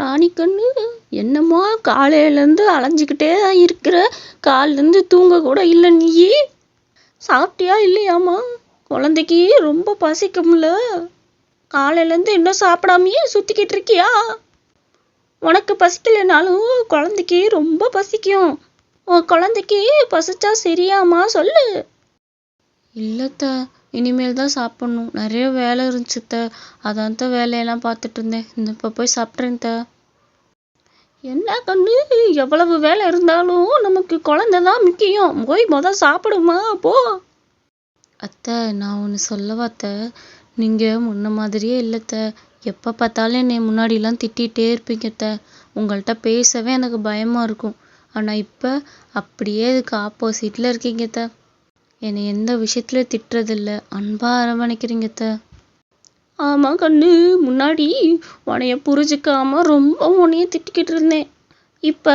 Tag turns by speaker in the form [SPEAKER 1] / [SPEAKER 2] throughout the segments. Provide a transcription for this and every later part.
[SPEAKER 1] ராணிக்கண்ணு என்னம்மா காலையிலேருந்து அலைஞ்சிக்கிட்டே தான் இருக்கிற? காலிலேருந்து தூங்க கூட இல்லை நீ சாப்பிட்டியா இல்லையாம்மா? குழந்தைக்கு ரொம்ப பசிக்கும்ல. காலையிலேருந்து இன்னும் சாப்பிடாமையே சுற்றிக்கிட்டு இருக்கியா? உனக்கு பசிக்கலைனாலும் குழந்தைக்கு ரொம்ப பசிக்கும். உன் குழந்தைக்கு பசிச்சா சரியாம்மா சொல்லு. இல்லத்தா இனிமேல் தான் சாப்பிட்ணும். நிறைய வேலை இருந்துச்சு அதான் த வேலையெல்லாம் பார்த்துட்டு இருந்தேன். இந்த இப்போ போய் சாப்பிட்றேன் என்ன கண்ணு? எவ்வளவு வேலை இருந்தாலும் நமக்கு குழந்தை தான் முக்கியம். போய் மொதல் சாப்பிடுமா போ. அத்தை நான் ஒன்று சொல்லவா அத்தை? நீங்கள் முன்ன மாதிரியே இல்லைத்த எப்போ பார்த்தாலும் என்னை முன்னாடிலாம் திட்டிகிட்டே இருப்பீங்க த உங்கள்கிட்ட பேசவே எனக்கு பயமாக இருக்கும். ஆனால் இப்போ அப்படியே இதுக்கு ஆப்போசிட்டில் இருக்கீங்க என்னை எந்த விஷயத்துலையும் திட்டுறதில்ல? அன்பாக அரவணைக்கிறீங்க த ஆமாம் கண்ணு. முன்னாடி உன்னைய புரிஞ்சுக்காம ரொம்ப உன்னைய திட்டிக்கிட்டு இருந்தேன். இப்போ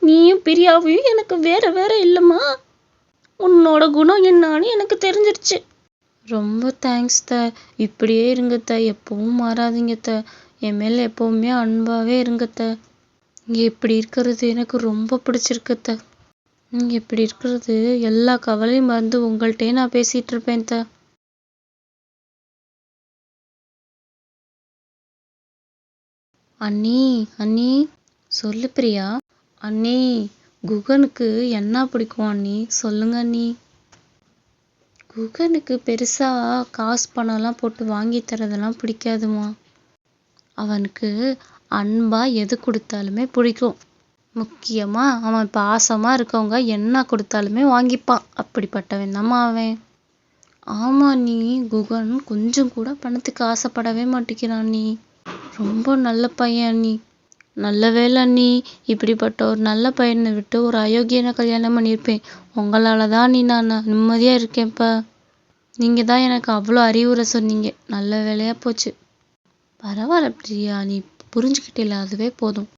[SPEAKER 1] நீயும் பிரியாவையும் எனக்கு வேற வேற இல்லைம்மா. உன்னோட குணம் என்னன்னு எனக்கு தெரிஞ்சிருச்சு. ரொம்ப தேங்க்ஸ் த இப்படியே இருங்க த எப்பவும் மாறாதீங்க த என் மேலே எப்பவுமே அன்பாகவே இருங்க த இங்கே இப்படி இருக்கிறது எனக்கு ரொம்ப பிடிச்சிருக்கு த இப்படி இருக்கிறது எல்லா கவலையும் மறந்து உங்கள்கிட்டயே நான் பேசிகிட்டு இருப்பேன் த. அண்ணி அண்ணி சொல்லு பிரியா. அண்ணி குகனுக்கு என்ன பிடிக்கும் அண்ணி? சொல்லுங்க அண்ணி. குகனுக்கு பெருசாக காசு பணம்லாம் போட்டு வாங்கி தரதெல்லாம் பிடிக்காதுமா அவனுக்கு அன்பா எது கொடுத்தாலுமே பிடிக்கும். முக்கியமாக அவன் பாசமாக இருக்கவங்க என்ன கொடுத்தாலுமே வாங்கிப்பான். அப்படிப்பட்டவன் தாம்மா அவன். ஆமா நீ குகன் கொஞ்சம் கூட பணத்துக்கு ஆசைப்படவே மாட்டேங்கிறான் நீ. ரொம்ப நல்ல பையன் நீ. நல்ல வேலை நீ இப்படிப்பட்ட ஒரு நல்ல பையனை விட்டு ஒரு அயோக்கியனை கல்யாணம் பண்ணியிருப்பேன். உங்களால தான் நீ நான் நிம்மதியாக இருக்கேன்ப்பா நீங்கள் தான் எனக்கு அவ்வளோ அறிவுரை சொன்னீங்க. நல்ல வேலையாக போச்சு. பரவாயில்ல பிரியா நீ புரிஞ்சுக்கிட்டேல அதுவே போதும்.